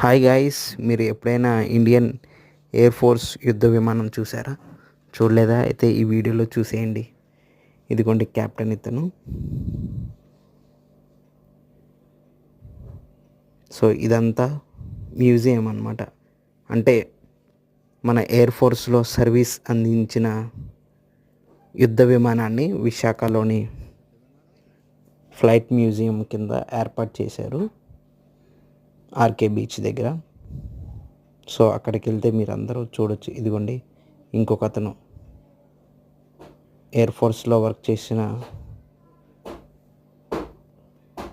Hi guys మీరు ఎప్పుడైనా Indian air force యుద్ధ విమానం చూసారా? చూడలేదా? అయితే ఈ వీడియోలో చూసేయండి. ఇదిగోండి కెప్టెన్ ఇతను. సో ఇదంతా మ్యూజియం అనమాట అంటే మన ఎయిర్ ఫోర్స్లో సర్వీస్ అందించిన యుద్ధ విమానాన్ని విశాఖలోని ఫ్లైట్ మ్యూజియం కింద ఏర్పాటు చేశారు. ఆర్కే బీచ్ దగ్గర. సో అక్కడికి వెళ్తే మీరు అందరూ చూడొచ్చు. ఇదిగోండి ఇంకొక అతను. ఎయిర్ ఫోర్స్లో వర్క్ చేసిన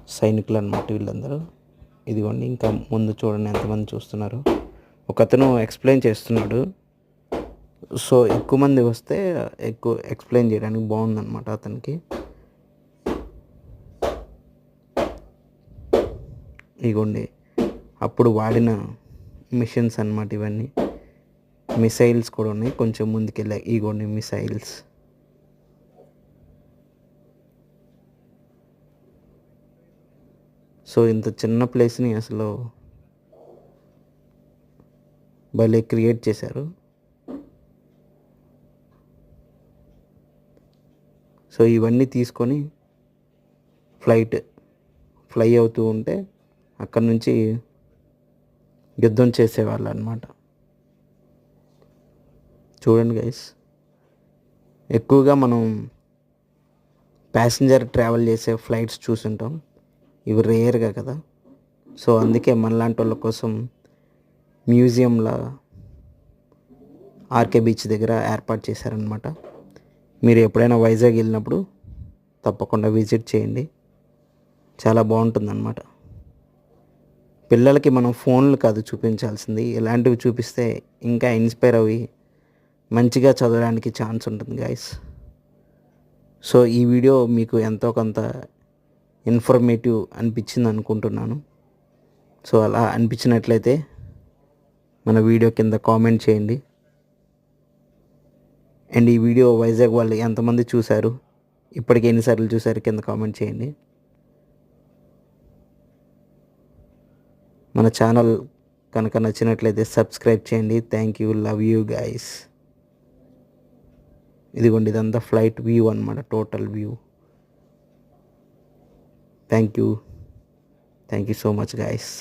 సైనికులు అనమాట వీళ్ళందరూ. ఇదిగోండి ఇంకా ముందు చూడండి ఎంతమంది చూస్తున్నారు. ఒక అతను ఎక్స్ప్లెయిన్ చేస్తున్నాడు. సో ఎక్కువ మంది వస్తే ఎక్కువ ఎక్స్ప్లెయిన్ చేయడానికి బాగుందన్నమాట అతనికి. ఇదిగోండి అప్పుడు వాడిన మిషన్స్ అనమాట ఇవన్నీ. మిసైల్స్ కూడా ఉన్నాయి. కొంచెం ముందుకెళ్ళాయి ఈగోని మిసైల్స్. సో ఇంత చిన్న ప్లేస్ని అసలు భలే క్రియేట్ చేశారు. సో ఇవన్నీ తీసుకొని ఫ్లైట్ ఫ్లై అవుతూ ఉంటే అక్కడ నుంచి యుద్ధం చేసేవాళ్ళు అనమాట చూడండి గైస్ ఎక్కువగా మనం ప్యాసింజర్ ట్రావెల్ చేసే ఫ్లైట్స్ చూసుంటాం. ఇవి రేర్గా కదా. సో అందుకే మనలాంటి వాళ్ళ కోసం మ్యూజియంలా ఆర్కే బీచ్ దగ్గర ఏర్పాటు చేశారనమాట. మీరు ఎప్పుడైనా వైజాగ్ వెళ్ళినప్పుడు తప్పకుండా విజిట్ చేయండి. చాలా బాగుంటుందన్నమాట పిల్లలకి మనం ఫోన్లు కాదు చూపించాల్సింది. ఇలాంటివి చూపిస్తే ఇంకా ఇన్స్పైర్ అవి మంచిగా చదవడానికి ఛాన్స్ ఉంటుంది గాయస్ సో ఈ వీడియో మీకు ఎంతో కొంత ఇన్ఫర్మేటివ్ అనిపించింది అనుకుంటున్నాను. సో అలా అనిపించినట్లయితే మన వీడియో కింద కామెంట్ చేయండి. అండ్ ఈ వీడియో వైజాగ్ వాళ్ళు ఎంతమంది చూశారు ఇప్పటికి ఎన్నిసార్లు చూశారు కింద కామెంట్ చేయండి. మన ఛానల్ కనుక నచ్చినట్లయితే సబ్స్క్రైబ్ చేయండి. Thank you love you guys ఇదిగోండి ఇదంతా ఫ్లైట్ వ్యూ అనమాట total view thank you thank you so much guys